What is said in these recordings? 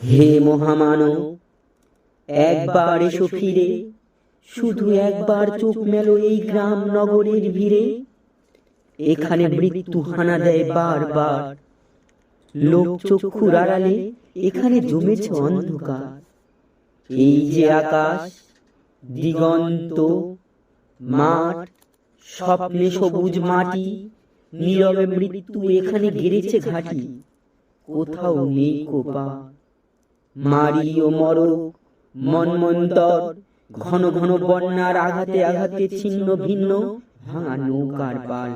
হে মহামানব, একবার এসো ফিরে, শুধু একবার চোখ মেলো এই গ্রাম নগরের ভিড়ে। এখানে মৃত্যু হানা দেয় বারবার। লোক চক্ষুর আড়ালে এখানে জমেছে অন্ধকার। এই যে আকাশ, দিগন্ত, মাঠ, স্বপ্নে সবুজ মাটি, নীরবে মৃত্যু এখানে গেড়েছে ঘাটি। কোথাও নেই কোপা মারি ও মরক, মনমন্তর, ঘন ঘন বন্যার আঘাতে আঘাতে ছিন্ন ভিন্ন ভাঙা নৌকার পাল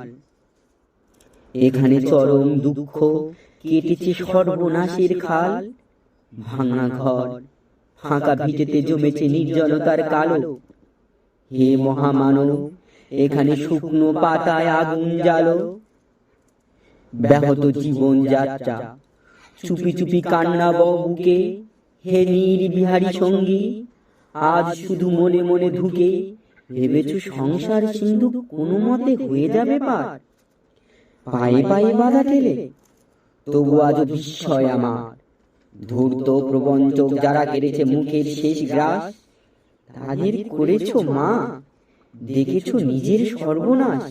এখানে চরম দুঃখ, কেটেছে সর্বনাশের খাল, ভাঙা ঘর, ফাঁকা ভিটেতে জমেছে নির্জনতার কালো। হে মহামানব, এখানে শুকনো পাতায় আগুন জ্বালো। ব্যাহত জীবন যাত্রা, চুপি চুপি কান্না বুকে হে নীর বিহারী সঙ্গী, আজ শুধু মনে মনে ঢুকে ভেবেছো সংসার সিন্ধু কোনো মতে হয়ে যাবে পার? পায়ে পায়ে বাধা ঠেলে তবু আজ বিস্ময় আমার। ধূর্ত প্রবঞ্চক যারা কেড়েছে মুখের শেষ গ্রাস, তাদের করেছ মা, দেখেছ নিজের সর্বনাশ।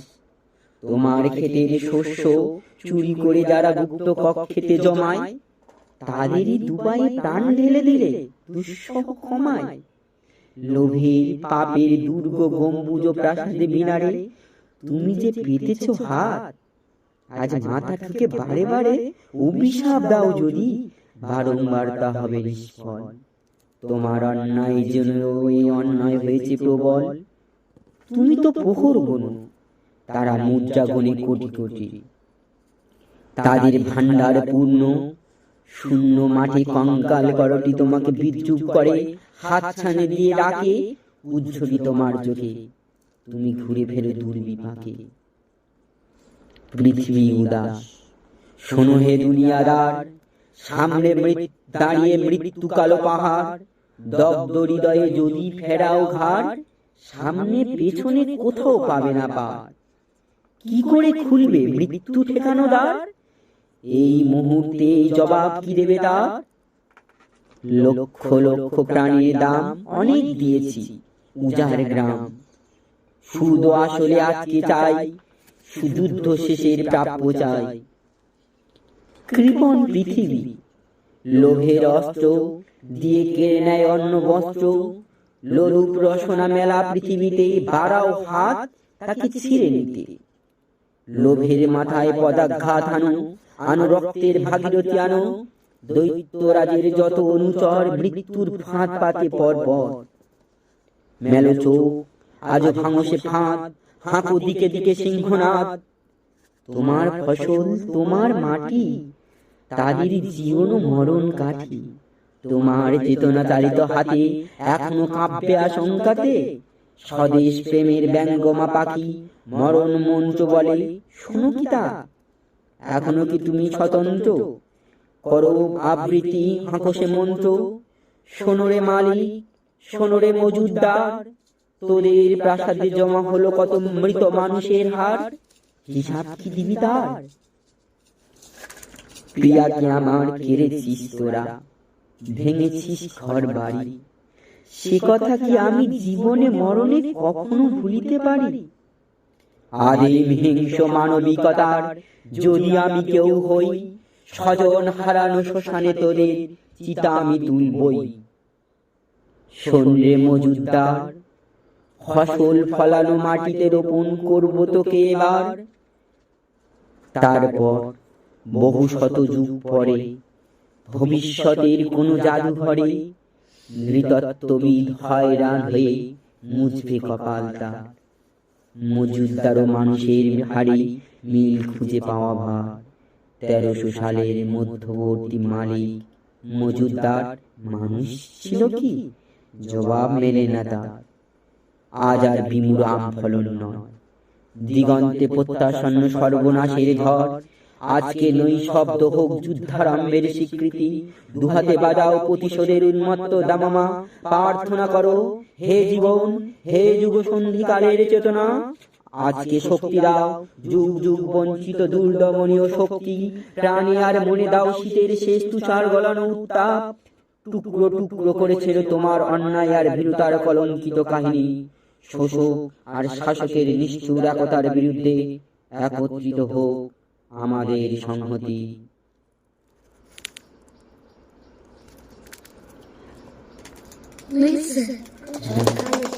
তোমার ক্ষেতের শস্য চুরি করে যারা গুপ্ত কক্ষেতে জমায় তাদেরই দুপায়ে প্রাণ ঢেলে দিলে দুঃসহ ক্ষমায়। লোভের পাপের দুর্গ গম্বুজ প্রাসাদে মিনারে তুমি যে পেতেছ হাত আজ মাথা ঠুকে বারে বারে অভিশাপ দাও যদি বারংবার তা হবে নিষ্ফল। তোমার অন্যায় জন্য এই অন্যায় হয়েছে প্রবল। তুমি তো প্রহর গণ তারা মুদ্রা গণে কোটি কোটি তাদের ভান্ডার পূর্ণ শূন্য মাঠে কঙ্কাল করটি তোমাকে বিদ্রুপ করে, হাত ছানে দিয়ে ডাকে উজ্জ্বলি তোমার চোখে তুমি ঘুরে ফেরো দুর্বিপাকে। পৃথিবী উদাস। শোনো হে দুনিয়াদার। সামনে দাঁড়িয়ে মৃত্যু কালো পাহাড়। দগ্ধ হৃদয়ে যদি ফেরাও ঘাট, সামনে পেছনে কোথাও পাবে না পার। কি করে খুলবে মৃত্যু ঠেকানো দ্বার? এই মুহূর্তে জবাব কি দেবে তার? লক্ষ লক্ষ প্রাণীর দাম অনেক দিয়েছি উজার গ্রাম। শুধু আসলে আজকে চাই যুদ্ধ শেষের প্রাপ্য চাই। কৃপণ পৃথিবী, লোভের অস্ত্র দিয়ে কেড়ে নেয় অন্য বস্ত্র। লোরূপ রসনা মেলা পৃথিবীতে বাড়াও হাত তাকে ছিঁড়ে নিতে। লোভের মাথায় পদাঘাত আনো আনো রক্তের ভাগীরথী আনো, দৈত্যরাজের যত অনুচর মৃত্যুর ফাঁদ পাতে পর পর মেলো চোখ আজ ভাঙো সে ফাঁদ, হাঁকো দিকে দিকে সিংহনাথ তোমার ফসল, তোমার মাটি তাদেরই জীবন মরণ কাঠি। তোমার চেতনা চালিত হাতে, এখনও কাঁপবে আশঙ্কাতে, স্বদেশ প্রেমের ব্যঙ্গমা পাখি মরণ মঞ্চ বলে, শোনো কি তা? এখনও কি তুমি স্বতন্ত্র? করো আবৃত্তি হাঁকসে মন্ত্র। সোনরে মালিক সোনরে মজুদ্দার। তোদের প্রাসাদে জমা হলো কত মৃত মানুষের হার? হিসাব কি দিবি তার? আমার কেড়েছিস তোরা? ভেঙেছিস ঘর বাড়ি সে কথা কি আমি জীবনে মরণে কখনো ভুলিতে পারি? আদিম হিংস মানবিকতার যদি আমি কেউ হই, স্বজন হারানো শ্মশানে চিতা আমি তুলবই। সন্ধ্যে ফসল ফলানো মাটিতে রোপণ করব তোকে এবার। তারপর বহু শত যুগ পরে, ভবিষ্যতের কোন জাদুঘরে নৃতত্ত্ববিদ হয়রান হয়ে মুছবে কপাল ও মানুষের হাড়ি মিল খুঁজে পাওয়া ভার। তেরোশো সালের মধ্যবর্তী মালিক মজুদার মানুষ ছিল কি? জবাব মেলে না তা আজ আর বিমুর আম ফলন নয়। দিগন্তে প্রত্যাসন্ন সর্বনাশের ঝড় আজকে নই শব্দ হোক যুদ্ধারম্ভের স্বীকৃতি। দুহাতে বাজাও প্রতিশোধের উন্মত্ত দামামা। প্রার্থনা করো, হে জীবন, হে যুগ সন্ধিকালের চেতনা। আজকে শক্তি দাও, যুগ যুগ বঞ্চিত দুর্দমনীয় শক্তি। প্রাণে আর মনে দাও শীতের শেষ তুষার গলানো উত্তাপ। টুকরো টুকরো করেছিল তোমার অন্যায় আর ভীরুতার কলঙ্কিত কাহিনী। শোষক আর শাসকের নিষ্ঠুর একতার বিরুদ্ধে একত্রিত হোক। আমাদের সংহতি। Listen.